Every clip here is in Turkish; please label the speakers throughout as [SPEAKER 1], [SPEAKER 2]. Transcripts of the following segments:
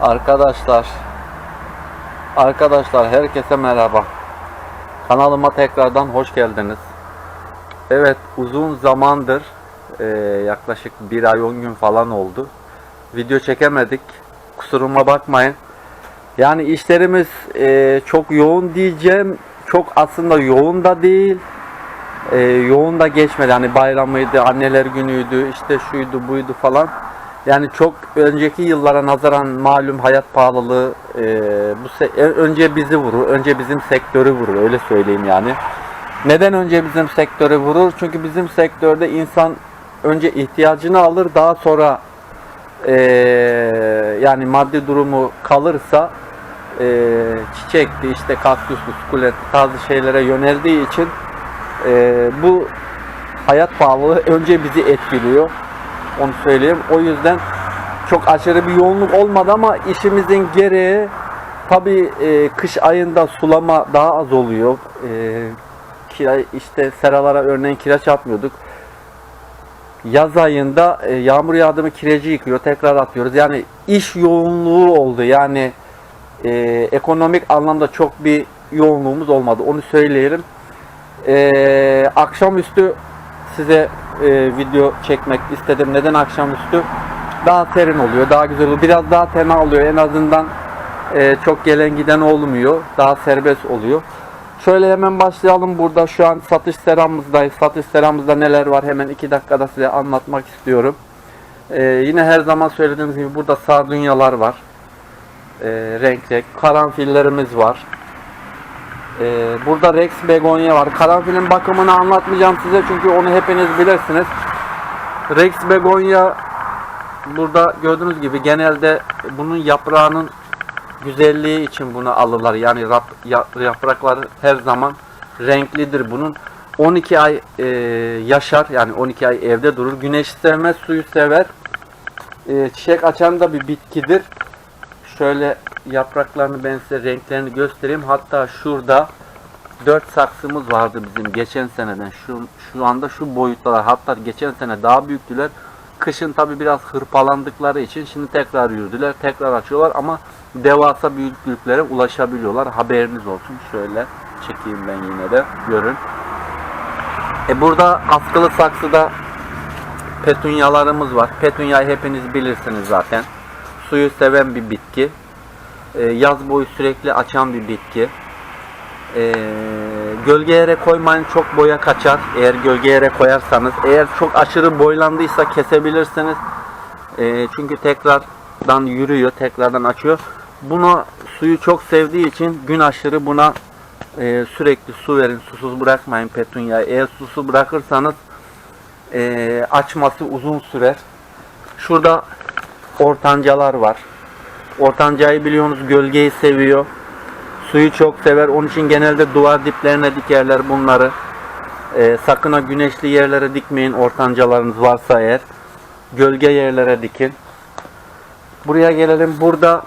[SPEAKER 1] Arkadaşlar Arkadaşlar herkese merhaba. Kanalıma tekrardan hoş geldiniz. Evet uzun zamandır eee, yaklaşık bir ay 10 gün falan oldu. Video çekemedik. Kusuruma bakmayın. Yani işlerimiz eee, çok yoğun diyeceğim. Çok aslında yoğun da değil. Eee, yoğun da geçmedi. Hani bayramıydı, anneler günüydü, işte şuydu buydu falan. Yani çok önceki yıllara nazaran malum hayat pahalılığı eee, bu en- önce bizi vurur, önce bizim sektörü vurur öyle söyleyeyim yani. Neden önce bizim sektörü vurur? Çünkü bizim sektörde insan önce ihtiyacını alır, daha sonra eee, yani maddi durumu kalırsa eee çiçekli, işte kaktüslü, sukulent tarzı şeylere yöneldiği için eee, bu hayat pahalılığı önce bizi etkiliyor. Onu söyleyeyim. O yüzden çok aşırı bir yoğunluk olmadı ama işimizin gereği tabii e, kış ayında sulama daha az oluyor. E, kira, işte seralara örneğin kireç atmıyorduk. Yaz ayında e, yağmur yağdı mı kireci yıkıyor, tekrar atıyoruz. Yani iş yoğunluğu oldu. Yani e, ekonomik anlamda çok bir yoğunluğumuz olmadı. Onu söyleyelim. E, akşamüstü size e, video çekmek istedim. Neden akşamüstü? Daha serin oluyor, daha güzel oluyor. Biraz daha tema oluyor. En azından e, çok gelen giden olmuyor. Daha serbest oluyor. Şöyle hemen başlayalım. Burada şu an satış seramımızdayız. Satış seramızda neler var hemen iki dakikada size anlatmak istiyorum. E, yine her zaman söylediğimiz gibi burada sardunyalar var. E, renk renk. Karanfillerimiz var. Ee, burada Rex Begonya var. Karanfilin bakımını anlatmayacağım size çünkü onu hepiniz bilirsiniz. Rex Begonya burada gördüğünüz gibi genelde bunun yaprağının güzelliği için bunu alırlar. Yani rap- ya- yaprakları her zaman renklidir bunun. 12 ay e, yaşar yani 12 ay evde durur. Güneş sevmez, suyu sever. E, çiçek açan da bir bitkidir. Şöyle yapraklarını ben size renklerini göstereyim. Hatta şurada 4 saksımız vardı bizim geçen seneden. Şu şu anda şu boyuttalar. Hatta geçen sene daha büyüktüler. Kışın tabi biraz hırpalandıkları için şimdi tekrar yürüdüler. Tekrar açıyorlar ama devasa büyüklüklere ulaşabiliyorlar. Haberiniz olsun. Şöyle çekeyim ben yine de görün. E burada askılı saksıda petunyalarımız var. Petunyayı hepiniz bilirsiniz zaten. Suyu seven bir bitki. Ee, yaz boyu sürekli açan bir bitki. Ee, gölge yere koymayın çok boya kaçar. Eğer gölge yere koyarsanız. Eğer çok aşırı boylandıysa kesebilirsiniz. Ee, çünkü tekrardan yürüyor, tekrardan açıyor. Bunu suyu çok sevdiği için gün aşırı buna e, sürekli su verin. Susuz bırakmayın petunyayı. Eğer susuz bırakırsanız e, açması uzun sürer. Şurada ortancalar var. Ortancayı biliyorsunuz gölgeyi seviyor. Suyu çok sever. Onun için genelde duvar diplerine dikerler bunları. Ee, sakın ha güneşli yerlere dikmeyin ortancalarınız varsa eğer. Gölge yerlere dikin. Buraya gelelim. Burada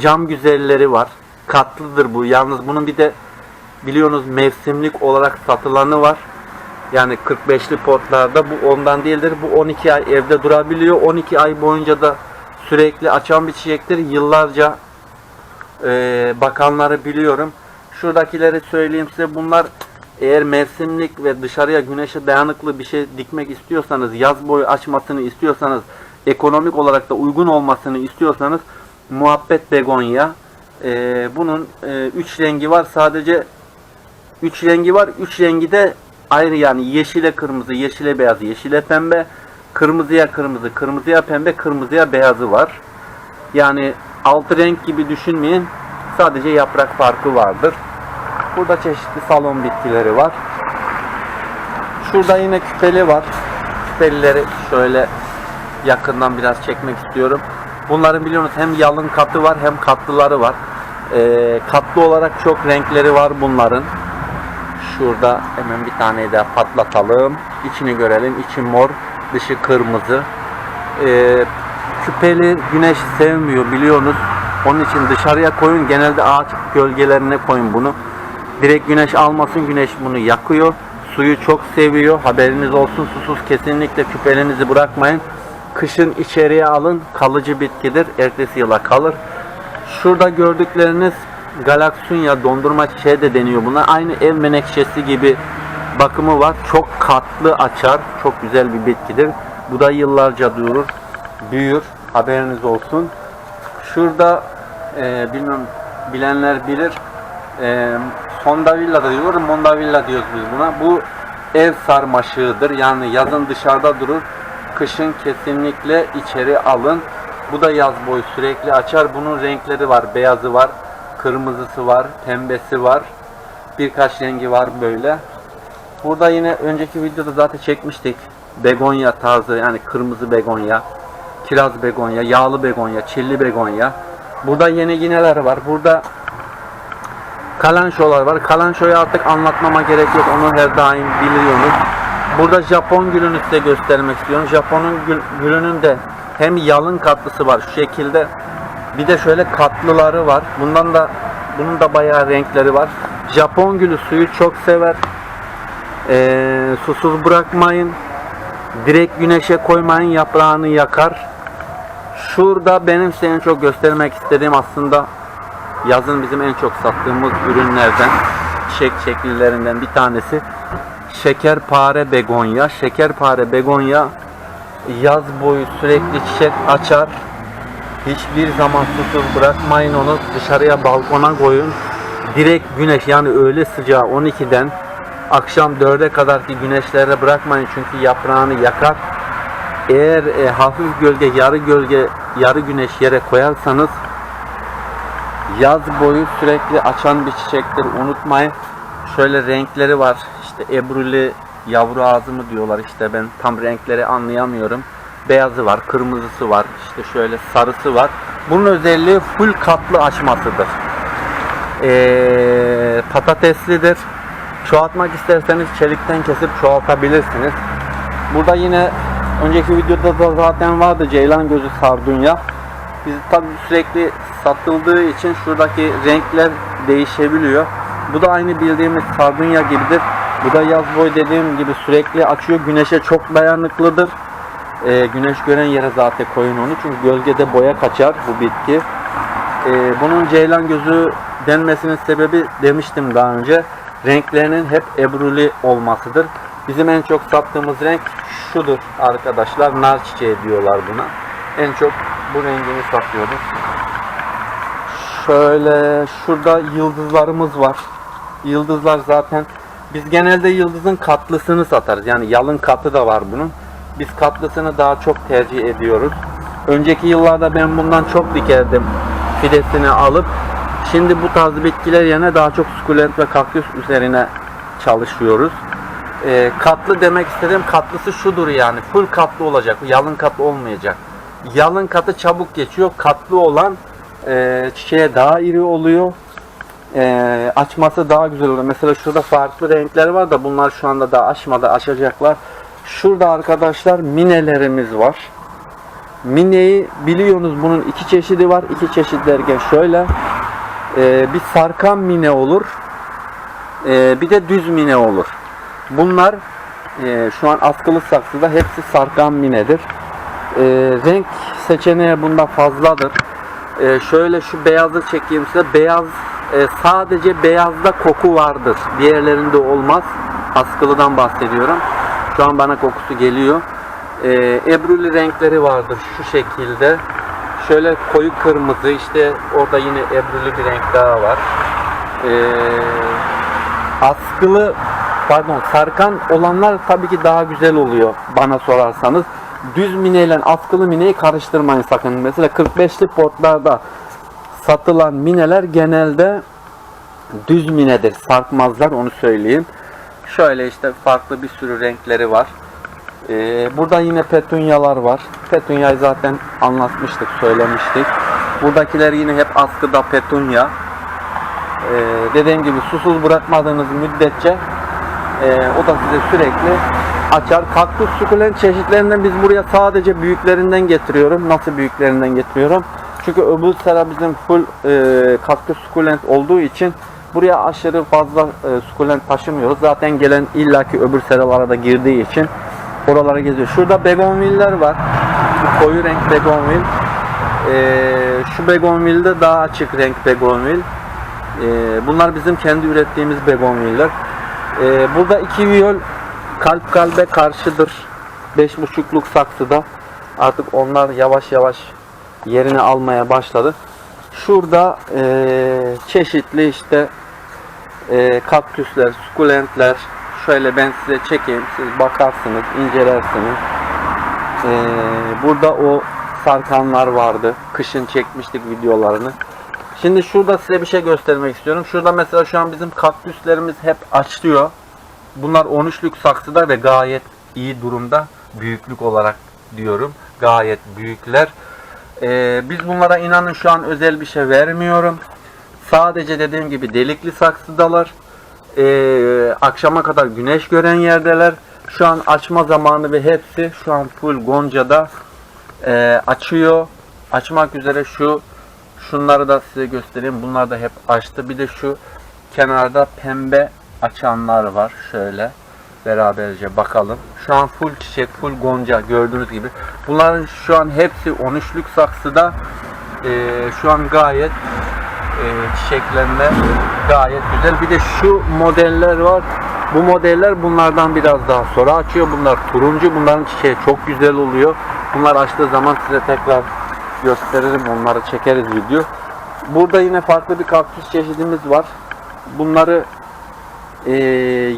[SPEAKER 1] cam güzelleri var. Katlıdır bu. Yalnız bunun bir de biliyorsunuz mevsimlik olarak satılanı var. Yani 45'li potlarda bu ondan değildir. Bu 12 ay evde durabiliyor. 12 ay boyunca da sürekli açan bir çiçektir. Yıllarca e, bakanları biliyorum. Şuradakileri söyleyeyim size. Bunlar eğer mevsimlik ve dışarıya güneşe dayanıklı bir şey dikmek istiyorsanız, yaz boyu açmasını istiyorsanız, ekonomik olarak da uygun olmasını istiyorsanız muhabbet begonya. E, bunun 3 rengi var. Sadece 3 rengi var. 3 rengi de ayrı yani yeşile kırmızı, yeşile beyaz, yeşile pembe, kırmızıya kırmızı, kırmızıya pembe, kırmızıya beyazı var. Yani altı renk gibi düşünmeyin. Sadece yaprak farkı vardır. Burada çeşitli salon bitkileri var. Şurada yine küpeli var. Küpelileri şöyle yakından biraz çekmek istiyorum. Bunların biliyorsunuz hem yalın katı var hem katlıları var. Ee, katlı olarak çok renkleri var bunların. Şurada hemen bir tane daha patlatalım. İçini görelim. İçi mor, dışı kırmızı. Ee, küpeli güneş sevmiyor biliyorsunuz. Onun için dışarıya koyun. Genelde ağaç gölgelerine koyun bunu. Direkt güneş almasın. Güneş bunu yakıyor. Suyu çok seviyor. Haberiniz olsun. Susuz kesinlikle küpelinizi bırakmayın. Kışın içeriye alın. Kalıcı bitkidir. Ertesi yıla kalır. Şurada gördükleriniz galaksunya dondurma çiçeği de deniyor buna. Aynı ev menekşesi gibi bakımı var. Çok katlı açar. Çok güzel bir bitkidir. Bu da yıllarca durur. Büyür. Haberiniz olsun. Şurada e, bilmem bilenler bilir. E, Sondavilla da diyorlar. Mondavilla diyoruz biz buna. Bu ev sarmaşığıdır. Yani yazın dışarıda durur. Kışın kesinlikle içeri alın. Bu da yaz boyu sürekli açar. Bunun renkleri var. Beyazı var, kırmızısı var, pembesi var. Birkaç rengi var böyle. Burada yine önceki videoda zaten çekmiştik. Begonya tarzı yani kırmızı begonya, kiraz begonya, yağlı begonya, çilli begonya. Burada yeni yineler var. Burada kalançolar var. Kalançoyu artık anlatmama gerek yok. Onu her daim biliyorsunuz. Burada Japon gülünü size göstermek istiyorum. Japonun gül- gülünün de hem yalın katlısı var şu şekilde. Bir de şöyle katlıları var. Bundan da bunun da bayağı renkleri var. Japon gülü suyu çok sever. Ee, susuz bırakmayın. Direkt güneşe koymayın yaprağını yakar. Şurada benim size en çok göstermek istediğim aslında yazın bizim en çok sattığımız ürünlerden çiçek şekillerinden bir tanesi şekerpare begonya. Şekerpare begonya yaz boyu sürekli çiçek açar. Hiçbir zaman susuz bırakmayın onu. Dışarıya balkona koyun. Direkt güneş yani öğle sıcağı 12'den akşam 4'e kadar ki güneşlere bırakmayın çünkü yaprağını yakar. Eğer e, hafif gölge, yarı gölge, yarı güneş yere koyarsanız yaz boyu sürekli açan bir çiçektir. Unutmayın. Şöyle renkleri var. İşte ebruli yavru ağzı mı diyorlar işte ben tam renkleri anlayamıyorum. Beyazı var, kırmızısı var, işte şöyle sarısı var. Bunun özelliği full katlı açmasıdır. Ee, patateslidir. Çoğaltmak isterseniz çelikten kesip çoğaltabilirsiniz. Burada yine önceki videoda da zaten vardı ceylan gözü sardunya. Biz tabi sürekli satıldığı için şuradaki renkler değişebiliyor. Bu da aynı bildiğimiz sardunya gibidir. Bu da yaz boyu dediğim gibi sürekli açıyor. Güneşe çok dayanıklıdır. Ee, güneş gören yere zaten koyun onu. Çünkü gölgede boya kaçar bu bitki. Ee, bunun ceylan gözü denmesinin sebebi demiştim daha önce. Renklerinin hep ebruli olmasıdır. Bizim en çok sattığımız renk şudur arkadaşlar. Nar çiçeği diyorlar buna. En çok bu rengini satıyoruz. Şöyle şurada yıldızlarımız var. Yıldızlar zaten biz genelde yıldızın katlısını satarız. Yani yalın katı da var bunun. Biz katlısını daha çok tercih ediyoruz. Önceki yıllarda ben bundan çok dikerdim fidesini alıp. Şimdi bu tarz bitkiler yerine daha çok sukulent ve kaktüs üzerine çalışıyoruz. Ee, katlı demek istediğim katlısı şudur yani full katlı olacak. Yalın katlı olmayacak. Yalın katı çabuk geçiyor. Katlı olan e, çiçeğe daha iri oluyor. E, açması daha güzel oluyor. Mesela şurada farklı renkler var da bunlar şu anda daha açmadı. Açacaklar. Şurada arkadaşlar minelerimiz var. Mineyi biliyorsunuz bunun iki çeşidi var. İki çeşit derken şöyle. E, bir sarkan mine olur. e, bir de düz mine olur. Bunlar e, şu an askılı saksıda hepsi sarkan minedir. E, renk seçeneği bunda fazladır. E, şöyle şu beyazı çekeyim size. Beyaz e, sadece beyazda koku vardır. Diğerlerinde olmaz. Askılıdan bahsediyorum. Şu an bana kokusu geliyor. E, ebruli renkleri vardır şu şekilde. Şöyle koyu kırmızı işte orada yine ebruli bir renk daha var. E, askılı pardon sarkan olanlar tabii ki daha güzel oluyor bana sorarsanız. Düz mine ile askılı mineyi karıştırmayın sakın. Mesela 45'li potlarda satılan mineler genelde düz minedir. Sarkmazlar onu söyleyeyim. Şöyle işte farklı bir sürü renkleri var. Ee, burada yine petunyalar var. Petunyayı zaten anlatmıştık, söylemiştik. Buradakiler yine hep askıda petunya. Ee, dediğim gibi susuz bırakmadığınız müddetçe e, o da size sürekli açar. Kaktüs sukulent çeşitlerinden biz buraya sadece büyüklerinden getiriyorum. Nasıl büyüklerinden getiriyorum? Çünkü öbür sera bizim full e, kaktüs sukulent olduğu için buraya aşırı fazla e, sukulent taşımıyoruz. Zaten gelen illaki öbür seralara da girdiği için oralara geziyor. Şurada begonviller var. Bu koyu renk begonvil. Ee, şu begonvilde daha açık renk begonvil. Ee, bunlar bizim kendi ürettiğimiz begonviller. Ee, burada iki viyol kalp kalbe karşıdır. 5,5'luk saksıda. Artık onlar yavaş yavaş yerini almaya başladı. Şurada ee, çeşitli işte ee, kaktüsler, sukulentler. Şöyle ben size çekeyim. Siz bakarsınız, incelersiniz. Ee, burada o sarkanlar vardı. Kışın çekmiştik videolarını. Şimdi şurada size bir şey göstermek istiyorum. Şurada mesela şu an bizim kaktüslerimiz hep açlıyor. Bunlar 13'lük saksıda ve gayet iyi durumda. Büyüklük olarak diyorum. Gayet büyükler. Ee, biz bunlara inanın şu an özel bir şey vermiyorum. Sadece dediğim gibi delikli saksıdalar. Ee, akşama kadar güneş gören yerdeler. Şu an açma zamanı ve hepsi şu an full goncada Ee, açıyor. Açmak üzere şu şunları da size göstereyim. Bunlar da hep açtı. Bir de şu kenarda pembe açanlar var. Şöyle beraberce bakalım. Şu an full çiçek, full gonca gördüğünüz gibi. Bunların şu an hepsi 13'lük saksıda. Ee, şu an gayet e, çiçeklenme gayet güzel. Bir de şu modeller var. Bu modeller bunlardan biraz daha sonra açıyor. Bunlar turuncu. Bunların çiçeği çok güzel oluyor. Bunlar açtığı zaman size tekrar gösteririm. Onları çekeriz video. Burada yine farklı bir kaktüs çeşidimiz var. Bunları e,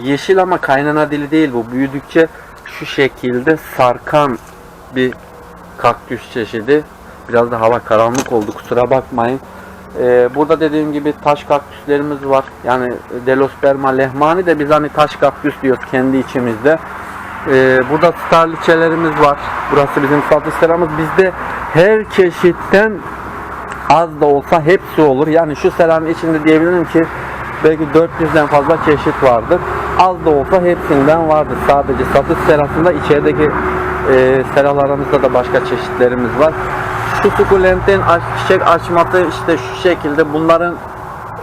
[SPEAKER 1] yeşil ama kaynana dili değil bu. Büyüdükçe şu şekilde sarkan bir kaktüs çeşidi. Biraz da hava karanlık oldu kusura bakmayın. Ee, burada dediğim gibi taş kaktüslerimiz var. Yani Delosperma lehmani de biz hani taş kaktüs diyoruz kendi içimizde. Ee, burada starliçelerimiz var. Burası bizim satış seramız. Bizde her çeşitten az da olsa hepsi olur. Yani şu seranın içinde diyebilirim ki belki 400'den fazla çeşit vardır. Az da olsa hepsinden vardır. Sadece satış serasında içerideki e, seralarımızda da başka çeşitlerimiz var. Şu sukulentin çiçek açması işte şu şekilde. Bunların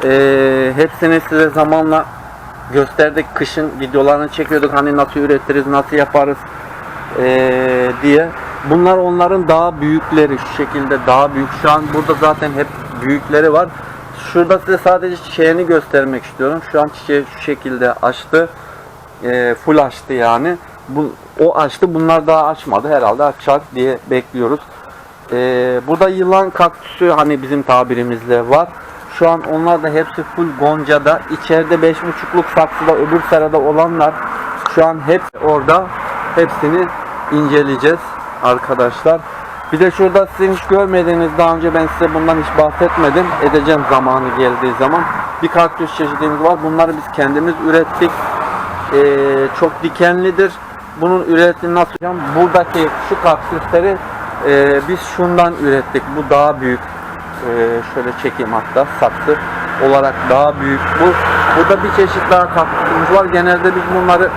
[SPEAKER 1] e, hepsini size zamanla gösterdik. Kışın videolarını çekiyorduk. Hani nasıl üretiriz, nasıl yaparız e, diye. Bunlar onların daha büyükleri. Şu şekilde daha büyük. Şu an burada zaten hep büyükleri var. Şurada size sadece çiçeğini göstermek istiyorum. Şu an çiçeği şu şekilde açtı. E, full açtı yani. Bu, o açtı. Bunlar daha açmadı. Herhalde açar diye bekliyoruz. Ee, burada yılan kaktüsü hani bizim tabirimizle var. Şu an onlar da hepsi full goncada. İçeride 5.5'luk saksıda öbür serada olanlar şu an hep orada. Hepsini inceleyeceğiz arkadaşlar. Bir de şurada sizin hiç görmediğiniz daha önce ben size bundan hiç bahsetmedim. Edeceğim zamanı geldiği zaman. Bir kaktüs çeşidimiz var. Bunları biz kendimiz ürettik. Ee, çok dikenlidir. Bunun üretimi nasıl? yapacağım? Buradaki şu kaktüsleri ee, biz şundan ürettik. Bu daha büyük. Ee, şöyle çekeyim hatta saksı olarak daha büyük. Bu burada bir çeşit daha kaktüsümüz var. Genelde biz bunları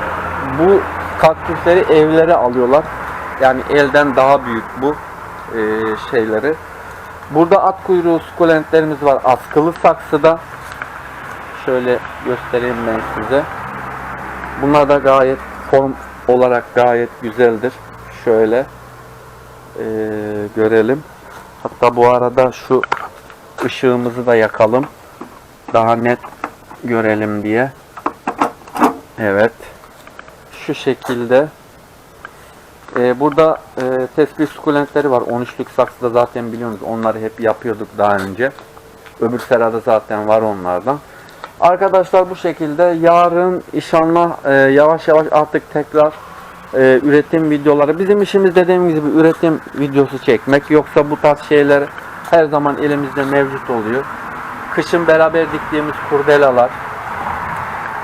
[SPEAKER 1] bu kaktüsleri evlere alıyorlar. Yani elden daha büyük bu ee, şeyleri. Burada at kuyruğu sukulentlerimiz var. Askılı saksıda. Şöyle göstereyim ben size. Bunlar da gayet form olarak gayet güzeldir. Şöyle e, görelim. Hatta bu arada şu ışığımızı da yakalım. Daha net görelim diye. Evet. Şu şekilde. E, burada e, tespih sukulentleri var. 13'lük saksıda zaten biliyorsunuz onları hep yapıyorduk daha önce. Öbür serada zaten var onlardan. Arkadaşlar bu şekilde yarın inşallah e, yavaş yavaş artık tekrar e, üretim videoları. Bizim işimiz dediğim gibi üretim videosu çekmek. Yoksa bu tarz şeyler her zaman elimizde mevcut oluyor. Kışın beraber diktiğimiz kurdelalar.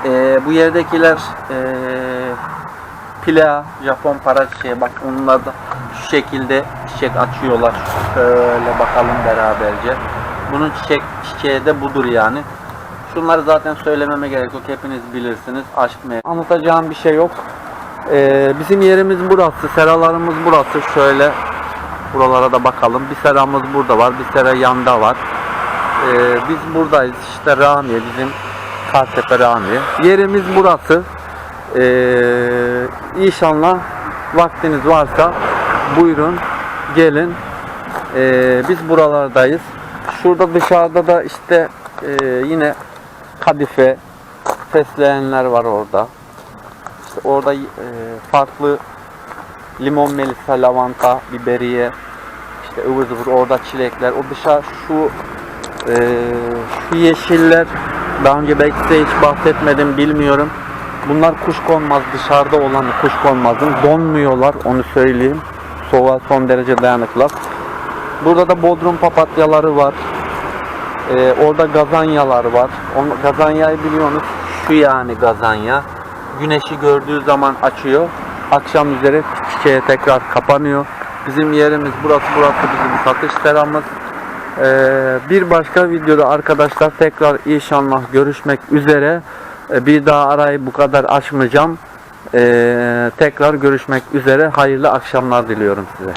[SPEAKER 1] E, bu yerdekiler e, pila, Japon para çiçeği. Bak onlar da şu şekilde çiçek açıyorlar. Şöyle bakalım beraberce. Bunun çiçek çiçeği de budur yani. Şunları zaten söylememe gerek yok. Hepiniz bilirsiniz. Aşk mı? Anlatacağım bir şey yok. Ee, bizim yerimiz burası. Seralarımız burası. Şöyle buralara da bakalım. Bir seramız burada var. Bir sera yanda var. Ee, biz buradayız. İşte Ramiye bizim Kartepe Ramiye. Yerimiz burası. Ee, inşallah vaktiniz varsa buyurun gelin Ee, biz buralardayız. Şurada dışarıda da işte e, yine kadife fesleğenler var orada. İşte orada e, farklı limon melisa, lavanta, biberiye, işte ıvır zıvır orada çilekler. O dışarı şu e, şu yeşiller daha önce belki size hiç bahsetmedim bilmiyorum. Bunlar kuşkonmaz dışarıda olan kuşkonmazın donmuyorlar onu söyleyeyim. Soğuğa son derece dayanıklılar. Burada da bodrum papatyaları var. Ee, orada gazanyalar var. Onu, gazanyayı biliyorsunuz. Şu yani gazanya. Güneşi gördüğü zaman açıyor. Akşam üzeri çiçeğe tekrar kapanıyor. Bizim yerimiz burası. Burası bizim satış seramız. Ee, bir başka videoda arkadaşlar tekrar inşallah görüşmek üzere. Ee, bir daha arayı bu kadar açmayacağım. Ee, tekrar görüşmek üzere. Hayırlı akşamlar diliyorum size.